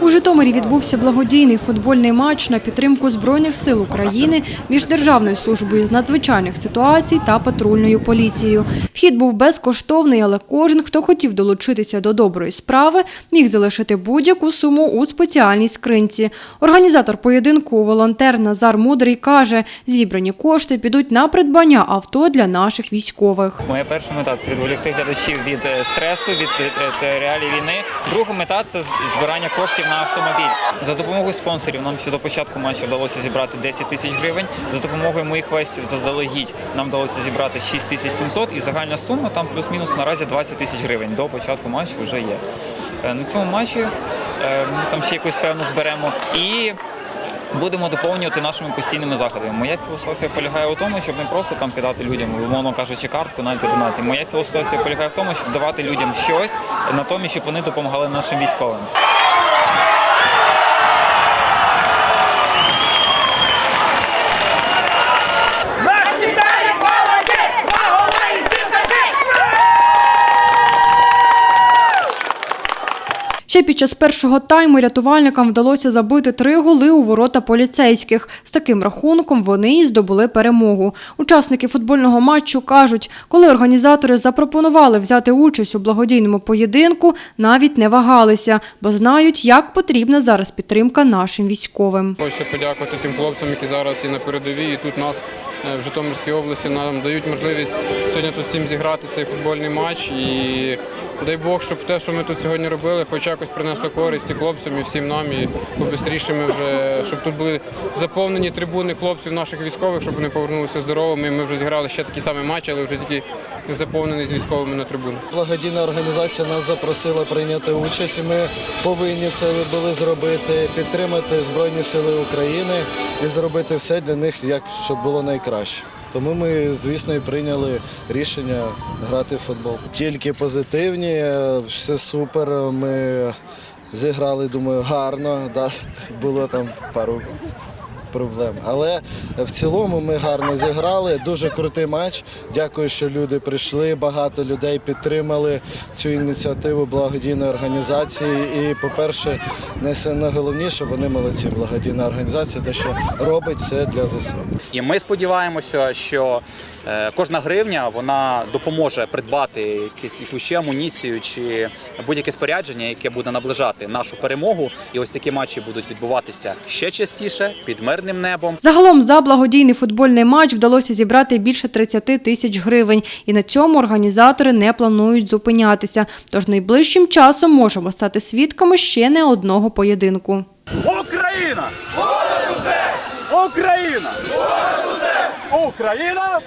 У Житомирі відбувся благодійний футбольний матч на підтримку Збройних сил України між Державною службою з надзвичайних ситуацій та патрульною поліцією. Вхід був безкоштовний, але кожен, хто хотів долучитися до доброї справи, міг залишити будь-яку суму у спеціальній скринці. Організатор поєдинку, волонтер Назар Мудрий каже, зібрані кошти підуть на придбання авто для наших військових. Моя перша мета це відволікти глядачів від е, стресу, від е, е, реалій війни. Друга мета це зб- збирання коштів на автомобіль. За допомогою спонсорів нам ще до початку матчу вдалося зібрати 10 тисяч гривень. За допомогою моїх квестів заздалегідь нам вдалося зібрати 6 тисяч 700 і загальна сума там плюс-мінус наразі 20 тисяч гривень. До початку матчу вже є. Е, На цьому матчі е, ми там ще якусь певну зберемо і. Будемо доповнювати нашими постійними заходами. Моя філософія полягає у тому, щоб не просто там кидати людям, умовно кажучи, картку навіть донати. Моя філософія полягає в тому, щоб давати людям щось, натомість, щоб вони допомагали нашим військовим. Ще під час першого тайму рятувальникам вдалося забити три голи у ворота поліцейських. З таким рахунком вони і здобули перемогу. Учасники футбольного матчу кажуть, коли організатори запропонували взяти участь у благодійному поєдинку, навіть не вагалися, бо знають, як потрібна зараз підтримка нашим військовим. Хочу подякувати тим хлопцям, які зараз і на передовій, і тут нас е, в Житомирській області нам дають можливість сьогодні тут всім зіграти цей футбольний матч. І дай Бог, щоб те, що ми тут сьогодні робили, хоч якось принесло користь і хлопцям, і всім нам, і побистріше ми вже, щоб тут були заповнені трибуни хлопців наших військових, щоб вони повернулися здоровими. Ми вже зіграли ще такі самі матчі, але вже тільки заповнені з військовими на трибунах. Благодійна організація нас запросила прийняти участь, і ми повинні це були зробити, підтримати Збройні Сили України і зробити все для них, як щоб було найкраще. Тому ми, звісно, і прийняли рішення грати в футбол. Тільки позитивні, е, все супер. Ми зіграли, думаю, гарно. Да. Було там пару проблем. Але в цілому ми гарно зіграли. Дуже крутий матч. Дякую, що люди прийшли. Багато людей підтримали цю ініціативу благодійної організації. І, по-перше, найголовніше, вони молодці. Благодійна організація, те, що робить все для ЗСУ. І ми сподіваємося, що е, кожна гривня вона допоможе придбати якісь якусь ще амуніцію чи будь-яке спорядження, яке буде наближати нашу перемогу. І ось такі матчі будуть відбуватися ще частіше під мирним небом. Загалом за благодійний футбольний матч вдалося зібрати більше 30 тисяч гривень. І на цьому організатори не планують зупинятися. Тож найближчим часом можемо стати свідками ще не одного поєдинку. Україна! Україна! Україна!